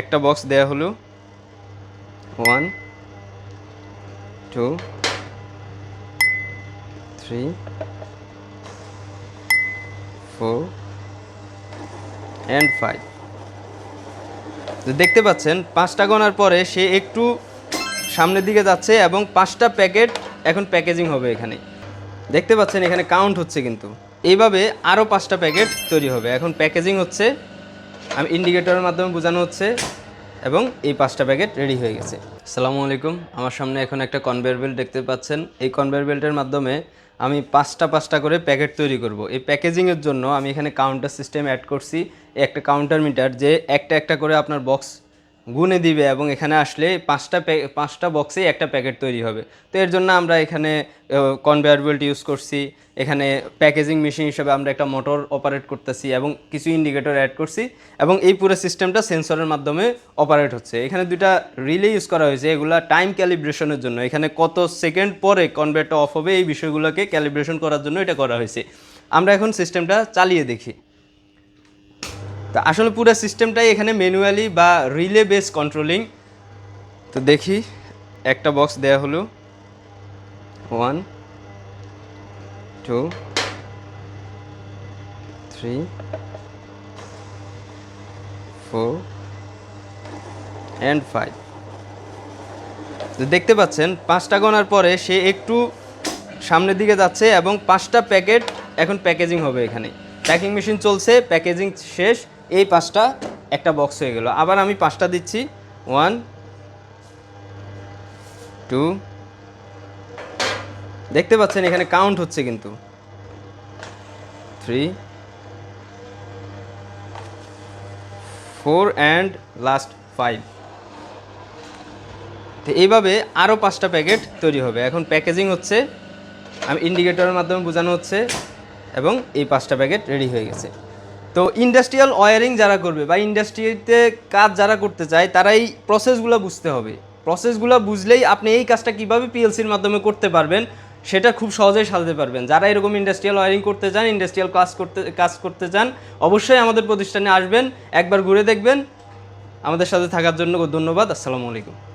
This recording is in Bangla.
একটা বক্স দেয়া হলো। One two three four and five দেখতে পাচ্ছেন, পাঁচটা গোনার পরে সে একটু সামনের দিকে যাচ্ছে এবং পাঁচটা প্যাকেট এখন প্যাকেজিং হবে এখানে। দেখতে পাচ্ছেন এখানে কাউন্ট হচ্ছে কিন্তু। এইভাবে আরও পাঁচটা প্যাকেট তৈরি হবে। এখন প্যাকেজিং হচ্ছে আমি ইন্ডিকেটরের মাধ্যমে বোঝানো হচ্ছে এবং এই পাঁচটা প্যাকেট রেডি হয়ে গেছে। সালামু আলাইকুম। আমার সামনে এখন একটা কনভেয়ার বেল্ট দেখতে পাচ্ছেন। এই কনভেয়ার বেল্টের মাধ্যমে আমি পাঁচটা পাঁচটা করে প্যাকেট তৈরি করব। এই প্যাকেজিংয়ের জন্য আমি এখানে কাউন্টার সিস্টেম অ্যাড করছি। একটা কাউন্টার মিটার যে একটা একটা করে আপনার বক্স গুনে দিবে এবং এখানে আসলে পাঁচটা পাঁচটা বক্সে একটা প্যাকেট তৈরি হবে। তো এর জন্য আমরা এখানে কনভেয়ার বেল্ট ইউজ করছি, এখানে প্যাকেজিং মেশিন হিসেবে আমরা একটা মোটর অপারেট করতেছি এবং কিছু ইন্ডিকেটর অ্যাড করছি এবং এই পুরো সিস্টেমটা সেন্সরের মাধ্যমে অপারেট হচ্ছে। এখানে দুইটা রিলে ইউজ করা হয়েছে, এগুলা টাইম ক্যালিব্রেশনের জন্য। এখানে কত সেকেন্ড পরে কনভেয়ারটা অফ হবে এই বিষয়গুলোকে ক্যালিব্রেশন করার জন্য এটা করা হয়েছে। আমরা এখন সিস্টেমটা চালিয়ে দেখি। তা আসলে পুরো সিস্টেমটাই এখানে ম্যানুয়ালি বা রিলে বেস কন্ট্রোলিং তো দেখি, একটা বক্স দেয়া হলো। One two three four and five তো দেখতে পাচ্ছেন, পাঁচটা গোনার পরে সে একটু সামনের দিকে যাচ্ছে এবং পাঁচটা প্যাকেট এখন প্যাকেজিং হবে এখানে। প্যাকিং মেশিন চলছে, প্যাকেজিং শেষ। এই পাঁচটা একটা বক্স হয়ে গেল। আবার আমি পাঁচটা দিচ্ছি। ওয়ান টু দেখতে পাচ্ছেন এখানে কাউন্ট হচ্ছে কিন্তু। Three four and last five তো এইভাবে আরও পাঁচটা প্যাকেট তৈরি হবে। এখন প্যাকেজিং হচ্ছে। আমি ইন্ডিকেটরের মাধ্যমে বোঝানো হচ্ছে। এবং এই পাঁচটা প্যাকেট রেডি হয়ে গেছে। তো ইন্ডাস্ট্রিয়াল ওয়ারিং যারা করবে বা ইন্ডাস্ট্রিতে কাজ যারা করতে চায় তারা এই প্রসেসগুলো বুঝতে হবে। প্রসেসগুলো বুঝলেই আপনি এই কাজটা কীভাবে পিএলসির মাধ্যমে করতে পারবেন, সেটা খুব সহজেই সাজাতে পারবেন। যারা এরকম ইন্ডাস্ট্রিয়াল ওয়ারিং করতে চান ইন্ডাস্ট্রিয়াল কাজ করতে কাজ করতে চান, অবশ্যই আমাদের প্রতিষ্ঠানে আসবেন, একবার ঘুরে দেখবেন। আমাদের সাথে থাকার জন্য ধন্যবাদ, আসসালামু আলাইকুম।